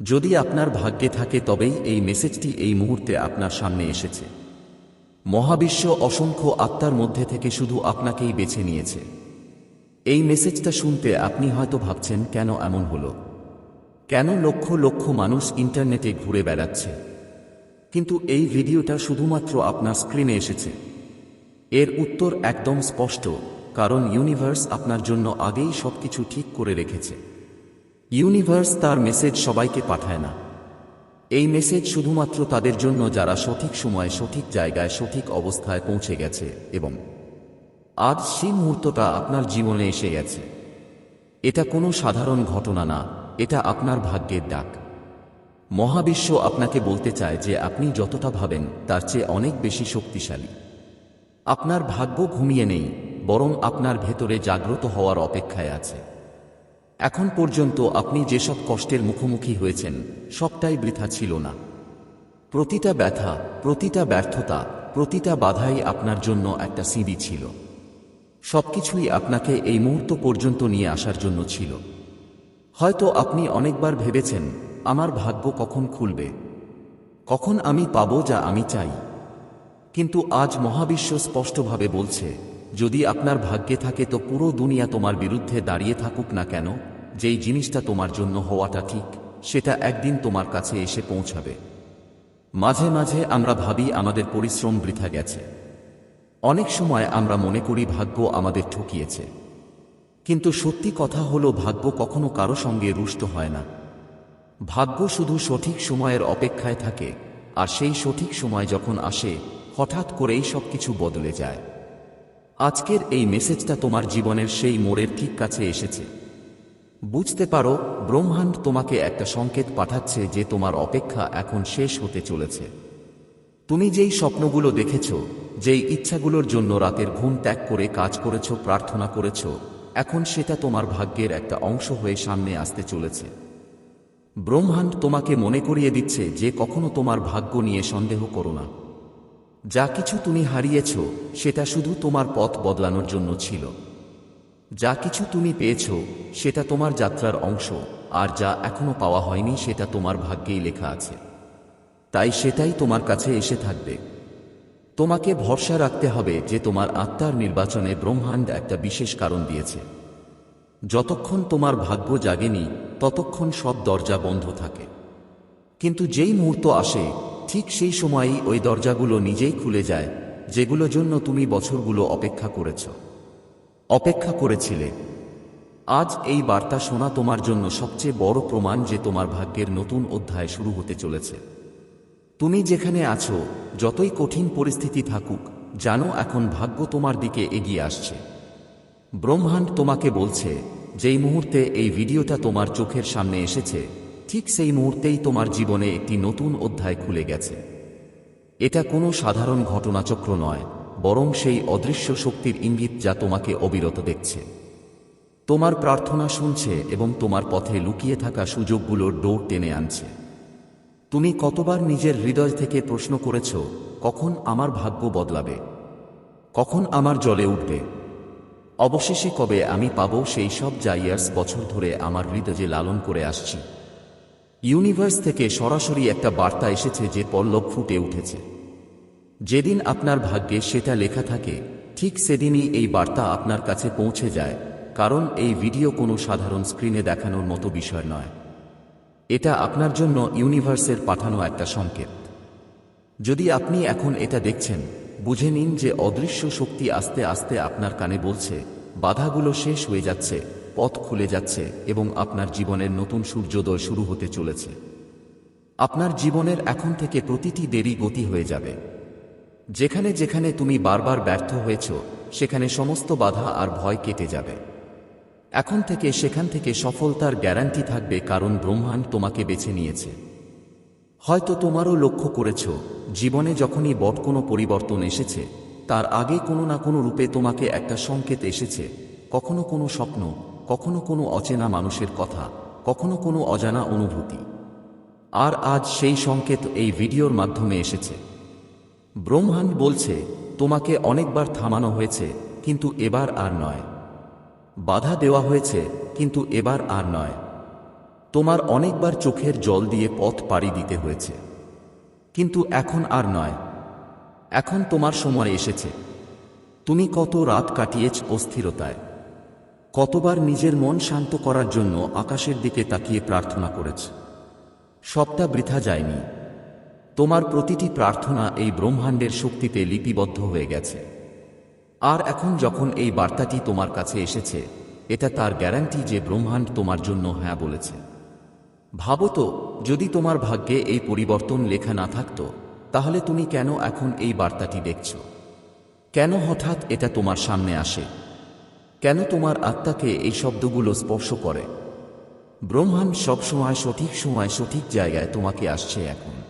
যদি আপনার ভাগ্যে থাকে তবেই এই মেসেজটি এই মুহূর্তে আপনার সামনে এসেছে। মহাবিশ্ব অসংখ্য আত্মার মধ্যে থেকে শুধু আপনাকেই বেছে নিয়েছে। এই মেসেজটা শুনতে আপনি হয়তো ভাবছেন, কেন এমন হলো? কেন লক্ষ লক্ষ মানুষ ইন্টারনেটে ঘুরে বেড়াচ্ছে? কিন্তু এই ভিডিওটা শুধুমাত্র আপনার স্ক্রিনে এসেছে। এর উত্তর একদম স্পষ্ট, কারণ ইউনিভার্স আপনার জন্য আগেই সবকিছু ঠিক করে রেখেছে। ইউনিভার্স তার মেসেজ সবাইকে পাঠায় না। এই মেসেজ শুধুমাত্র তাদের জন্য যারা সঠিক সময়ে সঠিক জায়গায় সঠিক অবস্থায় পৌঁছে গেছে এবং আজ সেই মুহূর্তটা আপনার জীবনে এসে গেছে। এটা কোনো সাধারণ ঘটনা না, এটা আপনার ভাগ্যের ডাক। মহাবিশ্ব আপনাকে বলতে চায় যে আপনি যতটা ভাবেন তার চেয়ে অনেক বেশি শক্তিশালী। আপনার ভাগ্য ঘুমিয়ে নেই, বরং আপনার ভেতরে জাগ্রত হওয়ার অপেক্ষায় আছে। এখন পর্যন্ত আপনি যেসব কষ্টের মুখোমুখি হয়েছেন, সবটাই বৃথা ছিল না। প্রতিটা ব্যথা, প্রতিটা ব্যর্থতা, প্রতিটা বাধাই আপনার জন্য একটা সিঁড়ি ছিল। সবকিছুই আপনাকে এই মুহূর্ত পর্যন্ত নিয়ে আসার জন্য ছিল। হয়তো আপনি অনেকবার ভেবেছেন, আমার ভাগ্য কখন খুলবে? কখন আমি পাব যা আমি চাই? কিন্তু আজ মহাবিশ্ব স্পষ্টভাবে বলছে, যদি আপনার ভাগ্যে থাকে তো পুরো দুনিয়া তোমার বিরুদ্ধে দাঁড়িয়ে থাকুক না কেন? যেই জিনিসটা তোমার জন্য হওয়াটা ঠিক, সেটা একদিন তোমার কাছে এসে পৌঁছাবে। মাঝে মাঝে আমরা ভাবি আমাদের পরিশ্রম বৃথা গেছে। অনেক সময় আমরা মনে করি ভাগ্য আমাদের ঠকিয়েছে। কিন্তু সত্যি কথা হলো, ভাগ্য কখনো কারও সঙ্গে রুষ্ট হয় না। ভাগ্য শুধু সঠিক সময়ের অপেক্ষায় থাকে, আর সেই সঠিক সময় যখন আসে, হঠাৎ করেই সবকিছু বদলে যায়। আজকের এই মেসেজটা তোমার জীবনের সেই মোড়ের ঠিক কাছে এসেছে। বুঝতে পারো, ব্রহ্মাণ্ড তোমাকে একটা সংকেত পাঠাচ্ছে যে তোমার অপেক্ষা এখন শেষ হতে চলেছে। তুমি যেই স্বপ্নগুলো দেখেছ, যেই ইচ্ছাগুলোর জন্য রাতের ঘুম ত্যাগ করে কাজ করেছ, প্রার্থনা করেছ, এখন সেটা তোমার ভাগ্যের একটা অংশ হয়ে সামনে আসতে চলেছে। ব্রহ্মাণ্ড তোমাকে মনে করিয়ে দিচ্ছে যে কখনো তোমার ভাগ্য নিয়ে সন্দেহ করো না। যা কিছু তুমি হারিয়েছ, সেটা শুধু তোমার পথ বদলানোর জন্য ছিল। যা কিছু তুমি পেয়েছ, সেটা তোমার যাত্রার অংশ, আর যা এখনও পাওয়া হয়নি, সেটা তোমার ভাগ্যেই লেখা আছে। তাই সেটাই তোমার কাছে এসে থাকবে। তোমাকে ভরসা রাখতে হবে যে তোমার আত্মার নির্বাচনে ব্রহ্মাণ্ড একটা বিশেষ কারণ দিয়েছে। যতক্ষণ তোমার ভাগ্য জাগেনি, ততক্ষণ সব দরজা বন্ধ থাকে। কিন্তু যেই মুহূর্ত আসে, ঠিক সেই সময়েই ওই দরজাগুলো নিজেই খুলে যায় যেগুলো জন্য তুমি বছরগুলো অপেক্ষা করেছ। অপেক্ষা করেছিলে। আজ এই বার্তা শোনা তোমার জন্য সবচেয়ে বড় প্রমাণ যে তোমার ভাগ্যের নতুন অধ্যায় শুরু হতে চলেছে। তুমি যেখানে আছো, যতই কঠিন পরিস্থিতি থাকুক, জানো এখন ভাগ্য তোমার দিকে এগিয়ে আসছে। ব্রহ্মাণ্ড তোমাকে বলছে, যেই মুহূর্তে এই ভিডিওটা তোমার চোখের সামনে এসেছে, ঠিক সেই মুহূর্তেই তোমার জীবনে একটি নতুন অধ্যায় খুলে গেছে। এটা কোনো সাধারণ ঘটনাচক্র নয়। বরং সেই অদৃশ্য শক্তির ইঙ্গিত যা তোমাকে অবিরত দেখছে। তোমার প্রার্থনা শুনছে এবং তোমার পথে লুকিয়ে থাকা সুযোগগুলোর ডোর টেনে আনছে। তুমি কতবার নিজের হৃদয় থেকে প্রশ্ন করেছ, কখন আমার ভাগ্য বদলাবে? কখন আমার জলে উঠবে? অবশেষে কবে আমি পাব সেই সব জাইয়ার্স বছর ধরে আমার হৃদয়ে লালন করে আসছি। ইউনিভার্স থেকে সরাসরি একটা বার্তা এসেছে যে পল্লব ফুটে উঠেছে। যেদিন আপনার ভাগ্যে সেটা লেখা থাকে, ঠিক সেদিনই এই বার্তা আপনার কাছে পৌঁছে যায়, কারণ এই ভিডিও কোনো সাধারণ স্ক্রিনে দেখানোর মতো বিষয় নয়। এটা আপনার জন্য ইউনিভার্সের পাঠানো একটা সংকেত। যদি আপনি এখন এটা দেখছেন, বুঝে নিন যে অদৃশ্য শক্তি আস্তে আস্তে আপনার কানে বলছে, বাধাগুলো শেষ হয়ে যাচ্ছে, পথ খুলে যাচ্ছে এবং আপনার জীবনের নতুন সূর্যোদয় শুরু হতে চলেছে। আপনার জীবনের এখন থেকে প্রতিটি দেরি গতি হয়ে যাবে। যেখানে যেখানে তুমি বারবার ব্যর্থ হয়েছ, সেখানে সমস্ত বাধা আর ভয় কেটে যাবে। এখন থেকে সেখান থেকে সফলতার গ্যারান্টি থাকবে কারণ ব্রহ্মাণ্ড তোমাকে বেছে নিয়েছে। হয়তো তোমারও লক্ষ্য করেছ, জীবনে যখনই বট কোনো পরিবর্তন এসেছে, তার আগে কোনো না কোনো রূপে তোমাকে একটা সংকেত এসেছে, কখনো কোনো স্বপ্ন, কখনো কোনো অচেনা মানুষের কথা, কখনো কোনো অজানা অনুভূতি। আর আজ সেই সংকেত এই ভিডিওর মাধ্যমে এসেছে। ব্রহ্মাণ্ড বলছে, তোমাকে অনেকবার থামানো হয়েছে, কিন্তু এবার আর নয়। বাধা দেওয়া হয়েছে, কিন্তু এবার আর নয়। তোমার অনেকবার চোখের জল দিয়ে পথ পাড়ি দিতে হয়েছে। কিন্তু এখন আর নয়। এখন তোমার সময় এসেছে। তুমি কত রাত কাটিয়েছ অস্থিরতায়। কতবার নিজের মন শান্ত করার জন্য আকাশের দিকে তাকিয়ে প্রার্থনা করেছ। সবটা বৃথা যায়নি। তোমার প্রতিটি প্রার্থনা এই ব্রহ্মাণ্ডের শক্তিতে লিপিবদ্ধ হয়ে গেছে। আর এখন যখন এই বার্তাটি তোমার কাছে এসেছে, এটা তার গ্যারান্টি যে ব্রহ্মাণ্ড তোমার জন্য হ্যাঁ বলেছে। ভাবো তো, যদি তোমার ভাগ্যে এই পরিবর্তন লেখা না থাকত, তাহলে তুমি কেন এখন এই বার্তাটি দেখছ? কেন হঠাৎ এটা তোমার সামনে আসে? কেন তোমার আত্মাকে এই শব্দগুলো স্পর্শ করে? ব্রহ্মাণ্ড সবসময় সঠিক সময় সঠিক জায়গায় তোমাকে আসছে এখন।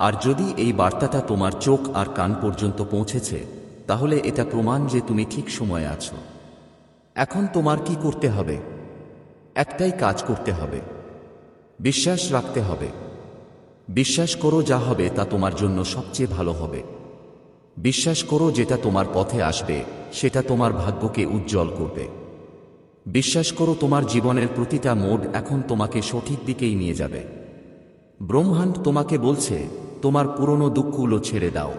আর যদি এই বার্তাটা তোমার চোখ আর কান পর্যন্ত পৌঁছেছে, তাহলে এটা প্রমাণ যে তুমি ঠিক সময়ে আছো। এখন তোমার কি করতে হবে? একটাই কাজ করতে হবে। বিশ্বাস রাখতে হবে। বিশ্বাস করো যা হবে তা তোমার জন্য সবচেয়ে ভালো হবে। বিশ্বাস করো যেটা তোমার পথে আসবে, সেটা তোমার ভাগ্যকে উজ্জ্বল করবে। বিশ্বাস করো তোমার জীবনের প্রতিটা মোড এখন তোমাকে সঠিক দিকেই নিয়ে যাবে। ব্রহ্মাণ্ড তোমাকে বলছে তোমার পুরনো দুঃখগুলো ছেড়ে দাও।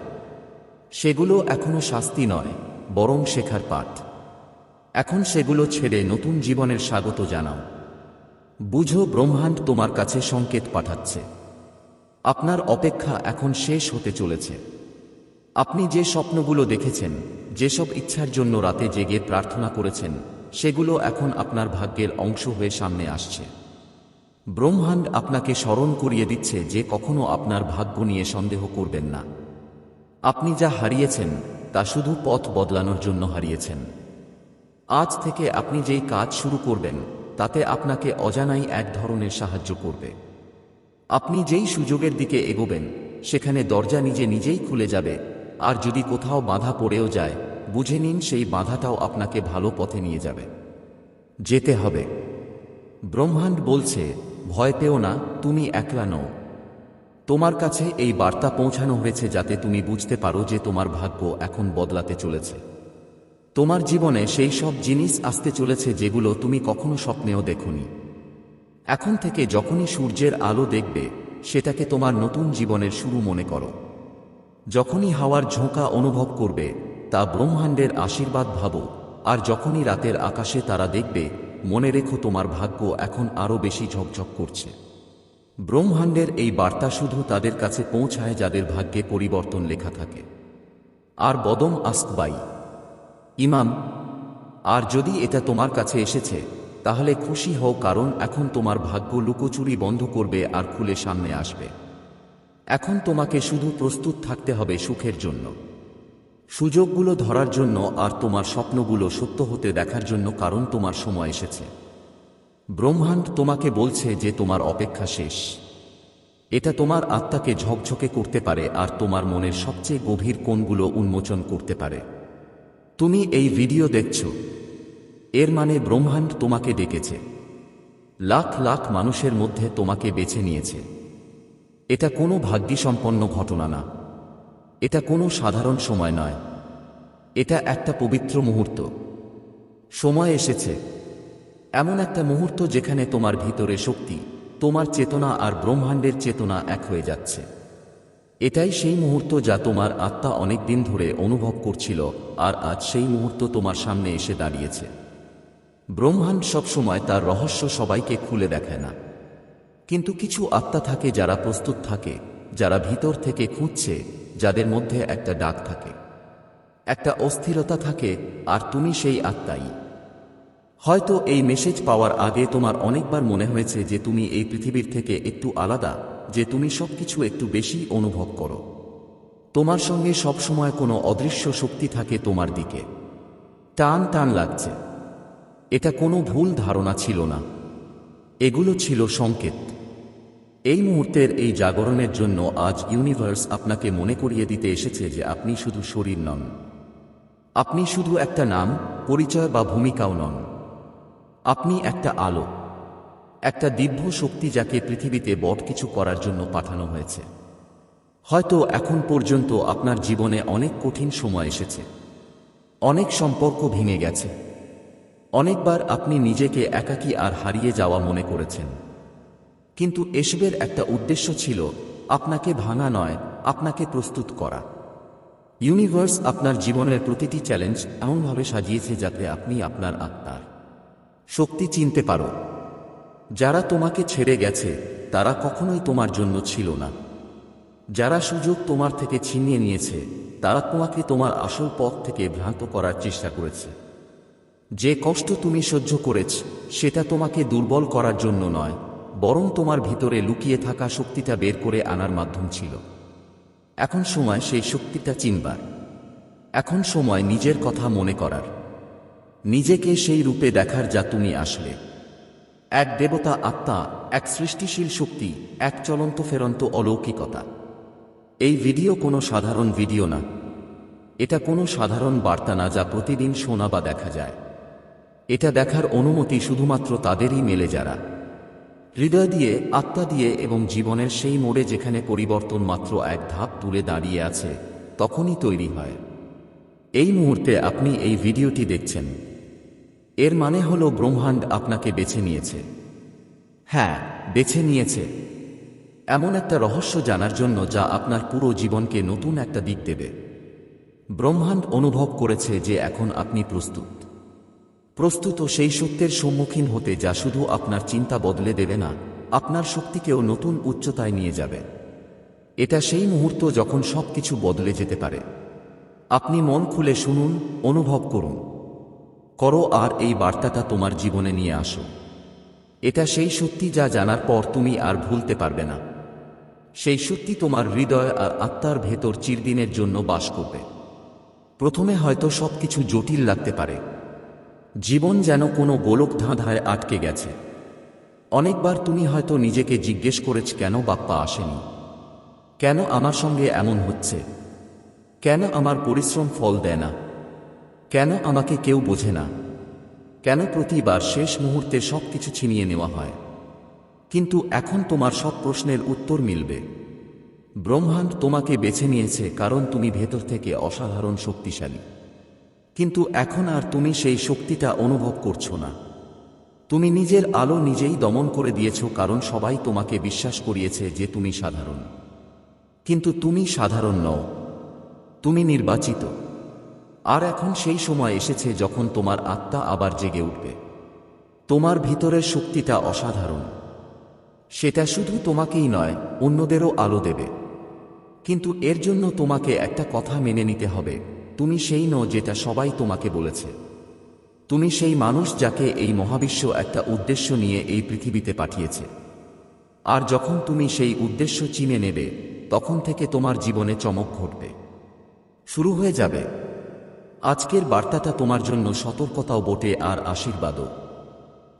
সেগুলো এখনও শাস্তি নয়, বরং শেখার পাঠ। এখন সেগুলো ছেড়ে নতুন জীবনের স্বাগত জানাও। বুঝো ব্রহ্মাণ্ড তোমার কাছে সংকেত পাঠাচ্ছে। আপনার অপেক্ষা এখন শেষ হতে চলেছে। আপনি যে স্বপ্নগুলো দেখেছেন, যেসব ইচ্ছার জন্য রাতে জেগে প্রার্থনা করেছেন, সেগুলো এখন আপনার ভাগ্যের অংশ হয়ে সামনে আসছে। ব্রহ্মাণ্ড আপনাকে স্মরণ করিয়ে দিচ্ছে যে কখনো আপনার ভাগ্য নিয়ে সন্দেহ করবেন না। আপনি যা হারিয়েছেন, তা শুধু পথ বদলানোর জন্য হারিয়েছেন। আজ থেকে আপনি যেই কাজ শুরু করবেন, তাতে আপনাকে অজানাই এক ধরনের সাহায্য করবে। আপনি যেই সুযোগের দিকে এগোবেন, সেখানে দরজা নিজে নিজেই খুলে যাবে, আর যদি কোথাও বাধা পড়েও যায়, বুঝে নিন সেই বাধাটাও আপনাকে ভালো পথে নিয়ে যাবে। যেতে হবে। ব্রহ্মাণ্ড বলছে ভয় পেও না, তুমি একলা নও। তোমার কাছে এই বার্তা পৌঁছানো হয়েছে যাতে তুমি বুঝতে পারো যে তোমার ভাগ্য এখন বদলাতে চলেছে। তোমার জীবনে সেই সব জিনিস আসতে চলেছে যেগুলো তুমি কখনো স্বপ্নেও দেখনি। এখন থেকে যখনই সূর্যের আলো দেখবে, সেটাকে তোমার নতুন জীবনের শুরু মনে করো। যখনই হাওয়ার ঝোঁকা অনুভব করবে, তা ব্রহ্মাণ্ডের আশীর্বাদ ভাবো, আর যখনই রাতের আকাশে তারা দেখবে মনে রেখো তোমার ভাগ্য এখন আরও বেশি ঝকঝক করছে। ব্রহ্মাণ্ডের এই বার্তা শুধু তাদের কাছে পৌঁছায় যাদের ভাগ্যে পরিবর্তন লেখা থাকে। আর বদম আস্কবাই ইমাম, আর যদি এটা তোমার কাছে এসেছে, তাহলে খুশি হও কারণ এখন তোমার ভাগ্য লুকোচুরি বন্ধ করবে আর খুলে সামনে আসবে। এখন তোমাকে শুধু প্রস্তুত থাকতে হবে সুখের জন্য। সুযোগগুলো ধরার জন্য আর তোমার স্বপ্নগুলো সত্য হতে দেখার জন্য কারণ তোমার সময় এসেছে। ব্রহ্মাণ্ড তোমাকে বলছে যে তোমার অপেক্ষা শেষ। এটা তোমার আত্মাকে ঝকঝকে করতে পারে আর তোমার মনের সবচেয়ে গভীর কোণগুলো উন্মোচন করতে পারে। তুমি এই ভিডিও দেখছ। এর মানে ব্রহ্মাণ্ড তোমাকে ডেকেছে। লাখ লাখ মানুষের মধ্যে তোমাকে বেছে নিয়েছে। এটা কোনো ভাগ্যসম্পন্ন ঘটনা না। এটা কোনো সাধারণ সময় নয়। এটা একটা পবিত্র মুহূর্ত। সময় এসেছে। এমন একটা মুহূর্ত যেখানে তোমার ভিতরে শক্তি, তোমার চেতনা আর ব্রহ্মাণ্ডের চেতনা এক হয়ে যাচ্ছে। এটাই সেই মুহূর্ত যা তোমার আত্মা অনেক দিন ধরে অনুভব করছিল আর আজ সেই মুহূর্ত তোমার সামনে এসে দাঁড়িয়েছে। ব্রহ্মাণ্ড সবসময় তার রহস্য সবাইকে খুলে দেখায় না। কিন্তু কিছু আত্মা থাকে যারা প্রস্তুত থাকে, যারা ভিতর থেকে খুঁজছে যাদের মধ্যে একটা ডাক থাকে। একটা অস্থিরতা থাকে, আর তুমি সেই আত্মাই। হয়তো এই মেসেজ পাওয়ার আগে তোমার অনেকবার মনে হয়েছে যে তুমি এই পৃথিবীর থেকে একটু আলাদা, যে তুমি সবকিছু একটু বেশি অনুভব করো। তোমার সঙ্গে সবসময় কোনো অদৃশ্য শক্তি থাকে তোমার দিকে। টান টান লাগছে। এটা কোনো ভুল ধারণা ছিল না। এগুলো ছিল সংকেত। এই মুহূর্তের এই জাগরণের জন্য আজ ইউনিভার্স আপনাকে মনে করিয়ে দিতে এসেছে যে আপনি শুধু শরীর নন। আপনি শুধু একটা নাম, পরিচয় বা ভূমিকাও নন। আপনি একটা আলো, একটা দিব্য শক্তি যাকে পৃথিবীতে বট কিছু করার জন্য পাঠানো হয়েছে। হয়তো এখন পর্যন্ত আপনার জীবনে অনেক কঠিন সময় এসেছে। অনেক সম্পর্ক ভেঙে গেছে। অনেকবার আপনি নিজেকে একাকী আর হারিয়ে যাওয়া মনে করেছেন। কিন্তু এসবের একটা উদ্দেশ্য ছিল, আপনাকে ভাঙা নয়, আপনাকে প্রস্তুত করা। ইউনিভার্স আপনার জীবনের প্রতিটি চ্যালেঞ্জ এমনভাবে সাজিয়েছে যাতে আপনি আপনার আত্মার শক্তি চিনতে পারো। যারা তোমাকে ছেড়ে গেছে, তারা কখনোই তোমার জন্য ছিল না। যারা সুযোগ তোমার থেকে ছিনিয়ে নিয়েছে, তারা তোমাকে তোমার আসল পথ থেকে ভ্রান্ত করার চেষ্টা করেছে। যে কষ্ট তুমি সহ্য করেছ, সেটা তোমাকে দুর্বল করার জন্য নয়। বরং তোমার ভিতরে লুকিয়ে থাকা শক্তিটা বের করে আনার মাধ্যম ছিল। এখন সময় সেই শক্তিটা চিনবার। এখন সময় নিজের কথা মনে করার। নিজেকে সেই রূপে দেখার যা তুমি আসলে। এক দেবতা আত্মা, এক সৃষ্টিশীল শক্তি, এক চলন্ত ফেরন্ত অলৌকিকতা। এই ভিডিও কোনো সাধারণ ভিডিও না। এটা কোনো সাধারণ বার্তা না যা প্রতিদিন শোনা বা দেখা যায়। এটা দেখার অনুমতি শুধুমাত্র তাদেরই মেলে যারা। হৃদয় দিয়ে, আত্মা দিয়ে এবং জীবনের সেই মোড়ে যেখানে পরিবর্তন মাত্র এক ধাপ তুলে দাঁড়িয়ে আছে, তখনই তৈরি হয়। এই মুহূর্তে আপনি এই ভিডিওটি দেখছেন। এর মানে হলো ব্রহ্মাণ্ড আপনাকে বেছে নিয়েছে। হ্যাঁ বেছে নিয়েছে। এমন একটা রহস্য জানার জন্য যা আপনার পুরো জীবনকে নতুন একটা দিক দেবে। ব্রহ্মাণ্ড অনুভব করেছে যে এখন আপনি প্রস্তুত। প্রস্তুত সেই সত্যের সম্মুখীন হতে যা শুধু আপনার চিন্তা বদলে দেবে না, আপনার শক্তিকেও নতুন উচ্চতায় নিয়ে যাবে। এটা সেই মুহূর্ত যখন সব কিছু বদলে যেতে পারে। আপনি মন খুলে শুনুন, অনুভব করুন। করো আর এই বার্তাটা তোমার জীবনে নিয়ে আসো। এটা সেই সত্যি যা জানার পর তুমি আর ভুলতে পারবে না। সেই সত্যি তোমার হৃদয় আর আত্মার ভেতর চিরদিনের জন্য বাস করবে। প্রথমে হয়তো সবকিছু জটিল লাগতে পারে। জীবন যেন কোনো গোলক ধাঁধায় আটকে গেছে। অনেকবার তুমি হয়তো নিজেকে জিজ্ঞেস করেছ, কেন বাপ্পা আসেনি? কেন আমার সঙ্গে এমন হচ্ছে? কেন আমার পরিশ্রম ফল দেয় না? কেন আমাকে কেউ বোঝে না? কেন প্রতিবার শেষ মুহূর্তে সব কিছু ছিনিয়ে নেওয়া হয়? কিন্তু এখন তোমার সব প্রশ্নের উত্তর মিলবে। ব্রহ্মাণ্ড তোমাকে বেছে নিয়েছে কারণ তুমি ভেতর থেকে অসাধারণ শক্তিশালী। কিন্তু এখন আর তুমি সেই শক্তিটা অনুভব করছ না। তুমি নিজের আলো নিজেই দমন করে দিয়েছ কারণ সবাই তোমাকে বিশ্বাস করিয়েছে যে তুমি সাধারণ। কিন্তু তুমি সাধারণ নও। তুমি নির্বাচিত। আর এখন সেই সময় এসেছে যখন তোমার আত্মা আবার জেগে উঠবে। তোমার ভিতরের শক্তিটা অসাধারণ। সেটা শুধু তোমাকেই নয়, অন্যদেরও আলো দেবে। কিন্তু এর জন্য তোমাকে একটা কথা মেনে নিতে হবে। তুমি সেই নও যেটা সবাই তোমাকে বলেছে। তুমি সেই মানুষ যাকে এই মহাবিশ্ব একটা উদ্দেশ্য নিয়ে এই পৃথিবীতে পাঠিয়েছে। আর যখন তুমি সেই উদ্দেশ্য চিনে নেবে, তখন থেকে তোমার জীবনে চমক ঘটবে। শুরু হয়ে যাবে। আজকের বার্তাটা তোমার জন্য সতর্কতাও বটে আর আশীর্বাদও।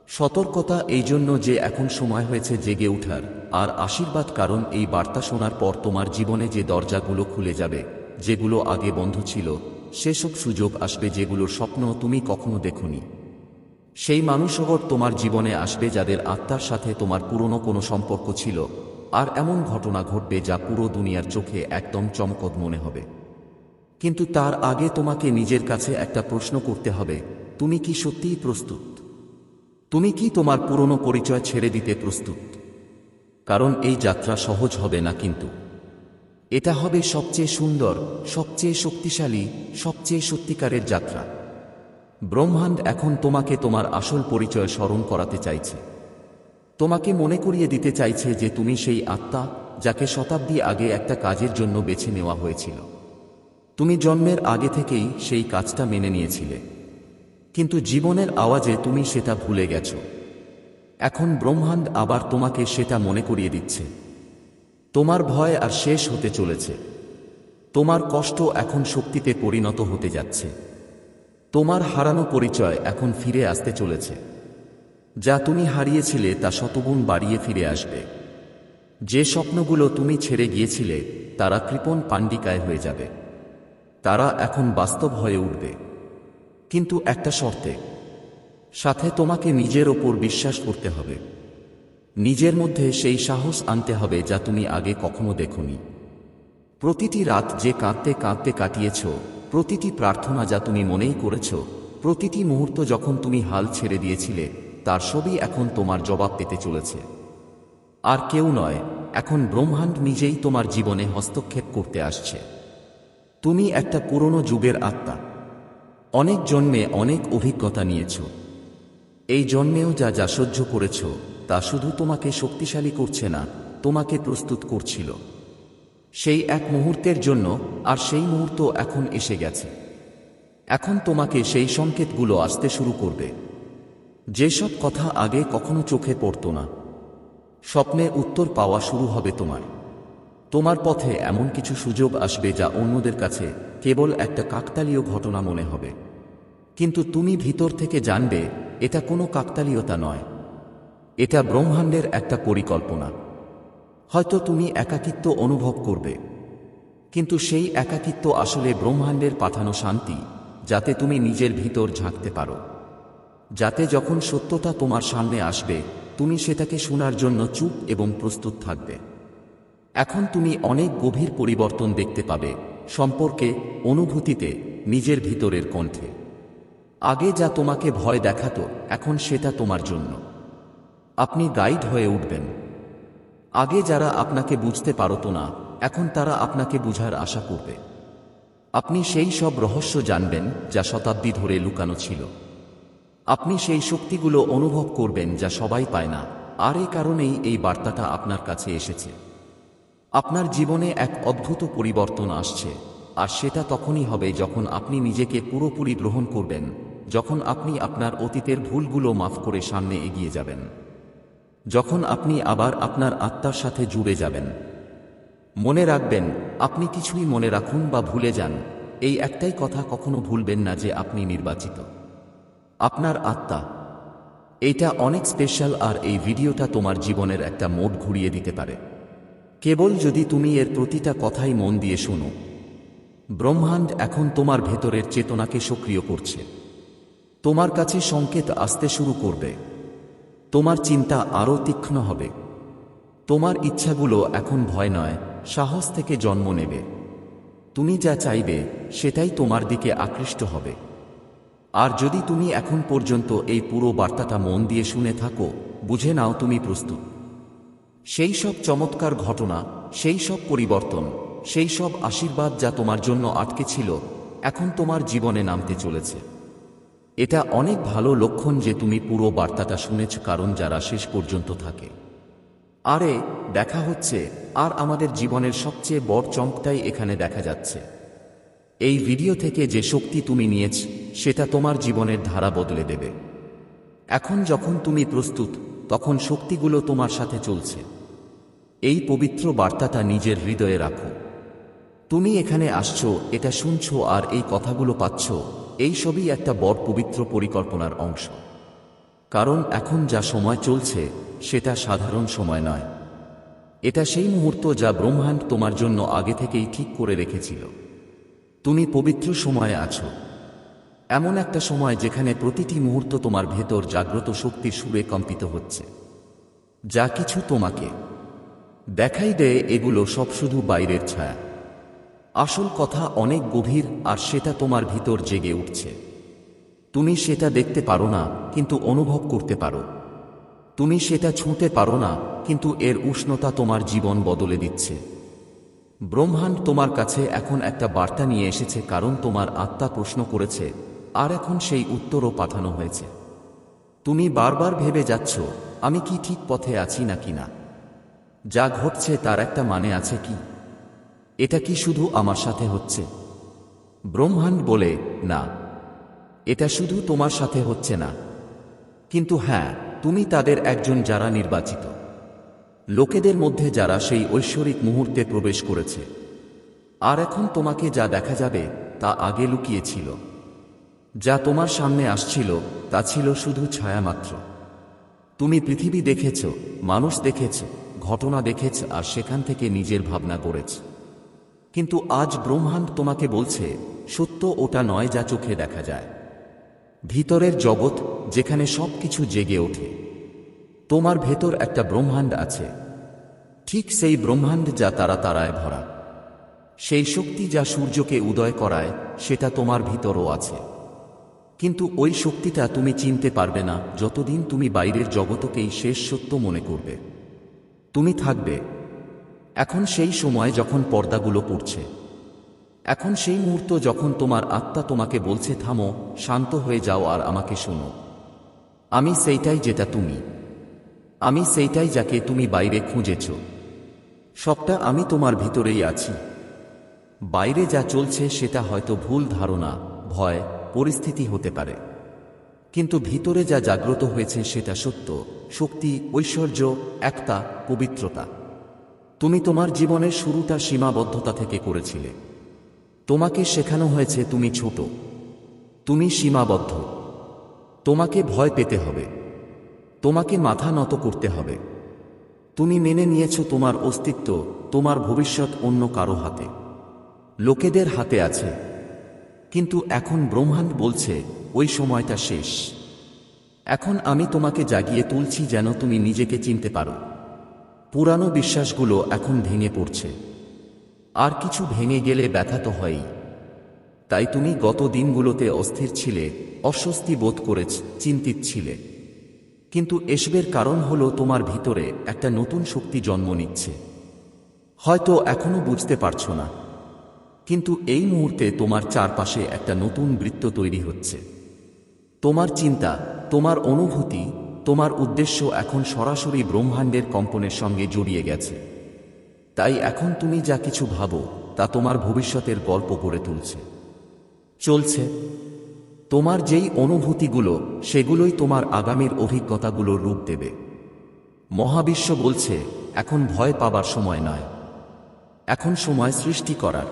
সতর্কতা এই জন্য যে এখন সময় হয়েছে জেগে ওঠার আর আশীর্বাদ কারণ এই বার্তা শোনার পর তোমার জীবনে যে দরজাগুলো খুলে যাবে যেগুলো আগে বন্ধ ছিল, সেসব সুযোগ আসবে যেগুলোর স্বপ্ন তুমি কখনো দেখনি। সেই মানুষগর তোমার জীবনে আসবে যাদের আত্মার সাথে তোমার পুরনো কোনো সম্পর্ক ছিল, আর এমন ঘটনা ঘটবে যা পুরো দুনিয়ার চোখে একদম চমকদ মনে হবে। কিন্তু তার আগে তোমাকে নিজের কাছে একটা প্রশ্ন করতে হবে, তুমি কি সত্যিই প্রস্তুত? তুমি কি তোমার পুরনো পরিচয় ছেড়ে দিতে প্রস্তুত? কারণ এই যাত্রা সহজ হবে না কিন্তু। এটা হবে সবচেয়ে সুন্দর, সবচেয়ে শক্তিশালী, সবচেয়ে সত্যিকারের যাত্রা। ব্রহ্মাণ্ড এখন তোমাকে তোমার আসল পরিচয় স্মরণ করাতে চাইছে। তোমাকে মনে করিয়ে দিতে চাইছে যে তুমি সেই আত্মা যাকে শতাব্দী আগে একটা কাজের জন্য বেছে নেওয়া হয়েছিল। তুমি জন্মের আগে থেকেই সেই কাজটা মেনে নিয়েছিলে। কিন্তু জীবনের আওয়াজে তুমি সেটা ভুলে গেছ। এখন ব্রহ্মাণ্ড আবার তোমাকে সেটা মনে করিয়ে দিচ্ছে। তোমার ভয় আর শেষ হতে চলেছে। তোমার কষ্ট এখন শক্তিতে পরিণত হতে যাচ্ছে। তোমার হারানো পরিচয় এখন ফিরে আসতে চলেছে। যা তুমি হারিয়েছিলে তা শতগুণ বাড়িয়ে ফিরে আসবে। যে স্বপ্নগুলো তুমি ছেড়ে গিয়েছিলে, তারা কৃপণ পাণ্ডিকায় হয়ে যাবে। তারা এখন বাস্তব হয়ে উঠবে। কিন্তু একটা শর্তে, সাথে তোমাকে নিজের ওপর বিশ্বাস করতে হবে। নিজের মধ্যে সেই সাহস আনতে হবে যা তুমি আগে কখনো দেখনি। প্রতিটি রাত যে কাঁদতে কাঁদতে কাটিয়েছ, প্রতিটি প্রার্থনা যা তুমি মনেই করেছ, প্রতিটি মুহূর্ত যখন তুমি হাল ছেড়ে দিয়েছিলে, তার সবই এখন তোমার জবাব পেতে চলেছে। আর কেউ নয়, এখন ব্রহ্মাণ্ড নিজেই তোমার জীবনে হস্তক্ষেপ করতে আসছে। তুমি একটা পুরনো যুগের আত্মা। অনেক জন্মে অনেক অভিজ্ঞতা নিয়েছ। এই জন্মেও যা যা সহ্য করেছ তা শুধু তোমাকে শক্তিশালী করছে না, তোমাকে প্রস্তুত করছিল। সেই এক মুহূর্তের জন্য আর সেই মুহূর্ত এখন এসে গেছে। এখন তোমাকে সেই সংকেতগুলো আসতে শুরু করবে। যেসব কথা আগে কখনো চোখে পড়তো না, স্বপ্নে উত্তর পাওয়া শুরু হবে তোমার। তোমার পথে এমন কিছু সুযোগ আসবে যা অন্যদের কাছে কেবল একটা কাকতালীয় ঘটনা মনে হবে। কিন্তু তুমি ভিতর থেকে জানবে, এটা কোনো কাকতালীয়তা নয়। এটা ব্রহ্মাণ্ডের একটা পরিকল্পনা। হয়তো তুমি একাকিত্ব অনুভব করবে। কিন্তু সেই একাকিত্ব আসলে ব্রহ্মাণ্ডের পাঠানো শান্তি, যাতে তুমি নিজের ভিতর ঝাঁকতে পারো। যাতে যখন সত্যতা তোমার সামনে আসবে, তুমি সেটাকে শোনার জন্য চুপ এবং প্রস্তুত থাকবে। এখন তুমি অনেক গভীর পরিবর্তন দেখতে পাবে, সম্পর্কে, অনুভূতিতে, নিজের ভিতরের কণ্ঠে। আগে যা তোমাকে ভয় দেখাতো, এখন সেটা তোমার জন্য। আপনি গাইড হয়ে উঠবেন। আগে যারা আপনাকে বুঝতে পারত না, এখন তারা আপনাকে বুঝার আশা করবে। আপনি সেই সব রহস্য জানবেন যা শতাব্দী ধরে লুকানো ছিল। আপনি সেই শক্তিগুলো অনুভব করবেন যা সবাই পায় না। আর এই কারণেই এই বার্তাটা আপনার কাছে এসেছে। আপনার জীবনে এক অদ্ভুত পরিবর্তন আসছে, আর সেটা তখনই হবে যখন আপনি নিজেকে পুরোপুরি গ্রহণ করবেন, যখন আপনি আপনার অতীতের ভুলগুলো মাফ করে সামনে এগিয়ে যাবেন। যখন আপনি আবার আপনার আত্মার সাথে জুড়ে যাবেন। মনে রাখবেন, আপনি কিছুই মনে রাখুন বা ভুলে যান। এই একটাই কথা কখনো ভুলবেন না যে আপনি নির্বাচিত। আপনার আত্মা। এটা অনেক স্পেশাল আর এই ভিডিওটা তোমার জীবনের একটা মোড ঘুরিয়ে দিতে পারে। কেবল যদি তুমি এর প্রতিটা কথাই মন দিয়ে শোনো। ব্রহ্মাণ্ড এখন তোমার ভেতরের চেতনাকে সক্রিয় করছে। তোমার কাছে সংকেত আসতে শুরু করবে। তোমার চিন্তা আরও তীক্ষ্ণ হবে। তোমার ইচ্ছাগুলো এখন ভয় নয়, সাহস থেকে জন্ম নেবে। তুমি যা চাইবে, সেটাই তোমার দিকে আকৃষ্ট হবে। আর যদি তুমি এখন পর্যন্ত এই পুরো বার্তাটা মন দিয়ে শুনে থাকো, বুঝে নাও তুমি প্রস্তুত। সেই সব চমৎকার ঘটনা, সেই সব পরিবর্তন, সেই সব আশীর্বাদ যা তোমার জন্য আটকে ছিল, এখন তোমার জীবনে নামতে চলেছে। এটা অনেক ভালো লক্ষণ যে তুমি পুরো বার্তাটা শুনেছ, কারণ যারা শেষ পর্যন্ত থাকে। আরে, দেখা হচ্ছে, আর আমাদের জীবনের সবচেয়ে বড় চমকটাই এখানে দেখা যাচ্ছে। এই ভিডিও থেকে যে শক্তি তুমি নিয়েছ, সেটা তোমার জীবনের ধারা বদলে দেবে। এখন যখন তুমি প্রস্তুত, তখন শক্তিগুলো তোমার সাথে চলছে। এই পবিত্র বার্তাটা নিজের হৃদয়ে রাখো। তুমি এখানে আসছো, এটা শুনছো, আর এই কথাগুলো পাচ্ছ এই সবই একটা বড় পবিত্র পরিকল্পনার অংশ। কারণ এখন যা সময় চলছে, সেটা সাধারণ সময় নয়। এটা সেই মুহূর্ত যা ব্রহ্মাণ্ড তোমার জন্য আগে থেকেই ঠিক করে রেখেছিল। তুমি পবিত্র সময়ে আছো। এমন একটা সময় যেখানে প্রতিটি মুহূর্ত তোমার ভেতর জাগ্রত শক্তির সুরে কম্পিত হচ্ছে। যা কিছু তোমাকে দেখাই দেয় এগুলো সব শুধু বাইরের ছায়া। আসল কথা অনেক গভীর আর সেটা তোমার ভিতর জেগে উঠছে। তুমি সেটা দেখতে পারো না, কিন্তু অনুভব করতে পারো। তুমি সেটা ছুঁতে পারো না, কিন্তু এর উষ্ণতা তোমার জীবন বদলে দিচ্ছে। ব্রহ্মাণ্ড তোমার কাছে এখন একটা বার্তা নিয়ে এসেছে, কারণ তোমার আত্মা প্রশ্ন করেছে, আর এখন সেই উত্তরও পাঠানো হয়েছে। তুমি বারবার ভেবে যাচ্ছ, আমি কি ঠিক পথে আছি নাকি না? যা ঘটছে তার একটা মানে আছে কি? এটা কি শুধু আমার সাথে হচ্ছে? ব্রহ্মাণ্ড বলে, না। এটা শুধু তোমার সাথে হচ্ছে না। কিন্তু হ্যাঁ তুমি তাদের একজন যারা নির্বাচিত। লোকেদের মধ্যে যারা সেই ঐশ্বরিক মুহূর্তে প্রবেশ করেছে। আর এখন তোমাকে যা দেখা যাবে, তা আগে লুকিয়েছিল। যা তোমার সামনে আসছিল, তা ছিল শুধু ছায়া মাত্র। তুমি পৃথিবী দেখেছ, মানুষ দেখেছ, ঘটনা দেখেছ, আর সেখান থেকে নিজের ভাবনা করেছ কিন্তু আজ ব্রহ্মাণ্ড তোমাকে বলছে, সত্য ওটা নয় যা চোখে দেখা যায়। ভিতরের জগৎ যেখানে সব কিছু জেগে ওঠে। তোমার ভেতর একটা ব্রহ্মাণ্ড আছে। ঠিক সেই ব্রহ্মাণ্ড যা তারা তারায় ভরা। সেই শক্তি যা সূর্যকে উদয় করায়, সেটা তোমার ভিতরও আছে। কিন্তু ওই শক্তিটা তুমি চিনতে পারবে না, যতদিন তুমি বাইরের জগতকেই শেষ সত্য মনে করবে। তুমি থাকবে এখন সেই সময় যখন পর্দাগুলো পড়ছে। এখন সেই মুহূর্ত যখন তোমার আত্মা তোমাকে বলছে, থামো, শান্ত হয়ে যাও আর আমাকে শোনো। আমি সেইটাই যেটা তুমি। আমি সেইটাই যাকে তুমি বাইরে খুঁজেছ। সবটা আমি তোমার ভিতরেই আছি। বাইরে যা চলছে সেটা হয়তো ভুল ধারণা, ভয়, পরিস্থিতি হতে পারে। কিন্তু ভিতরে যা জাগ্রত হয়েছে সেটা সত্য, শক্তি, ঐশ্বর্য, একতা, পবিত্রতা। তুমি তোমার জীবনের শুরুটা সীমাবদ্ধতা থেকে করেছিলে। তোমাকে শেখানো হয়েছে তুমি ছোট। তুমি সীমাবদ্ধ। তোমাকে ভয় পেতে হবে। তোমাকে মাথা নত করতে হবে। তুমি মেনে নিয়েছ তোমার অস্তিত্ব, তোমার ভবিষ্যৎ অন্য কারও হাতে। লোকেদের হাতে আছে। কিন্তু এখন ব্রহ্মাণ্ড বলছে, ওই সময়টা শেষ। এখন আমি তোমাকে জাগিয়ে তুলছি যেন তুমি নিজেকে চিনতে পারো। পুরানো বিশ্বাসগুলো এখন ভেঙে পড়ছে। আর কিছু ভেঙে গেলে ব্যথা তো হয়ই। তাই তুমি গত দিনগুলোতে অস্থির ছিলে, অস্বস্তি বোধ করেছ চিন্তিত ছিলে। কিন্তু এসবের কারণ হলো তোমার ভিতরে একটা নতুন শক্তি জন্ম নিচ্ছে। হয়তো এখনও বুঝতে পারছ না। কিন্তু এই মুহূর্তে তোমার চারপাশে একটা নতুন বৃত্ত তৈরি হচ্ছে। তোমার চিন্তা, তোমার অনুভূতি তোমার উদ্দেশ্য এখন সরাসরি ব্রহ্মাণ্ডের কম্পনের সঙ্গে জড়িয়ে গেছে। তাই এখন তুমি যা কিছু ভাবো, তা তোমার ভবিষ্যতের গল্প করে তুলছে। চলছে। তোমার যেই অনুভূতিগুলো, সেগুলোই তোমার আগামীর অভিজ্ঞতাগুলোর রূপ দেবে। মহাবিশ্ব বলছে, এখন ভয় পাবার সময় নয়। এখন সময় সৃষ্টি করার।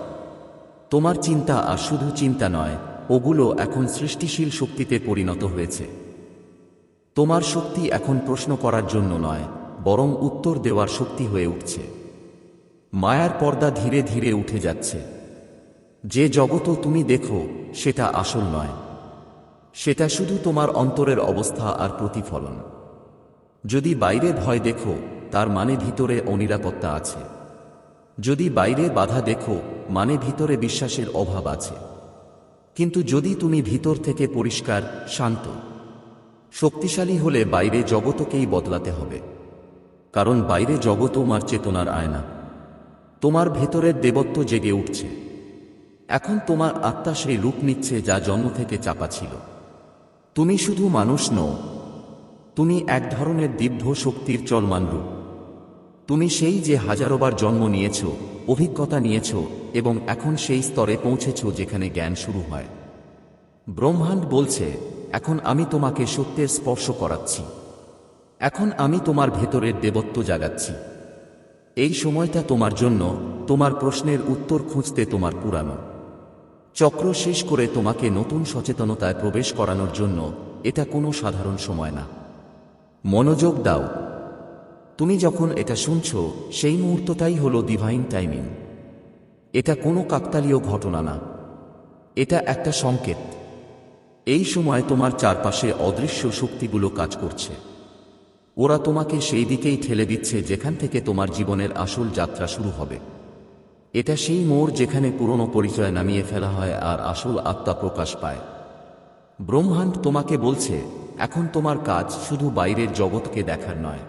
তোমার চিন্তা আর শুধু চিন্তা নয়, ওগুলো এখন সৃষ্টিশীল শক্তিতে পরিণত হয়েছে। তোমার শক্তি এখন প্রশ্ন করার জন্য নয়, বরং উত্তর দেওয়ার শক্তি হয়ে উঠছে। মায়ার পর্দা ধীরে ধীরে উঠে যাচ্ছে। যে জগত তুমি দেখো, সেটা আসল নয়। সেটা শুধু তোমার অন্তরের অবস্থা আর প্রতিফলন। যদি বাইরে ভয় দেখো, তার মানে ভিতরে অনিরাপত্তা আছে। যদি বাইরে বাধা দেখো মানে ভিতরে বিশ্বাসের অভাব আছে। কিন্তু যদি তুমি ভিতর থেকে পরিষ্কার, শান্ত শক্তিশালী হলে বাইরে জগতকেই বদলাতে হবে। কারণ বাইরে জগৎ তোমার চেতনার আয়না। তোমার ভেতরের দেবত্ব জেগে উঠছে। এখন তোমার আত্মা সেই রূপ নিচ্ছে যা জন্ম থেকে চাপা ছিল। তুমি শুধু মানুষ নও, তুমি এক ধরনের দিব্য শক্তির চলমান রূপ। তুমি সেই যে হাজারোবার জন্ম নিয়েছ, অভিজ্ঞতা নিয়েছ এবং এখন সেই স্তরে পৌঁছেছ যেখানে জ্ঞান শুরু হয়। ব্রহ্মাণ্ড বলছে এখন আমি তোমাকে সত্যের স্পর্শ করাচ্ছি। এখন আমি তোমার ভেতরের দেবত্ব জাগাচ্ছি। এই সময়টা তোমার জন্য তোমার প্রশ্নের উত্তর খুঁজতে তোমার পুরানো। চক্র শেষ করে তোমাকে নতুন সচেতনতায় প্রবেশ করানোর জন্য এটা কোনো সাধারণ সময় না। মনোযোগ দাও। তুমি যখন এটা শুনছ, সেই মুহূর্তটাই হলো ডিভাইন টাইমিং এটা কোনো কাকতালীয় ঘটনা না। এটা একটা সংকেত। এই সময় তোমার চারপাশে অদৃশ্য শক্তিগুলো কাজ করছে। ওরা তোমাকে সেই দিকেই ঠেলে দিচ্ছে যেখান থেকে তোমার জীবনের আসল যাত্রা শুরু হবে। এটা সেই মোড় যেখানে পুরনো পরিচয় নামিয়ে ফেলা হয় আর আসল আত্মা প্রকাশ পায়। ব্রহ্মাণ্ড তোমাকে বলছে, এখন তোমার কাজ শুধু বাইরের জগৎকে দেখার নয়।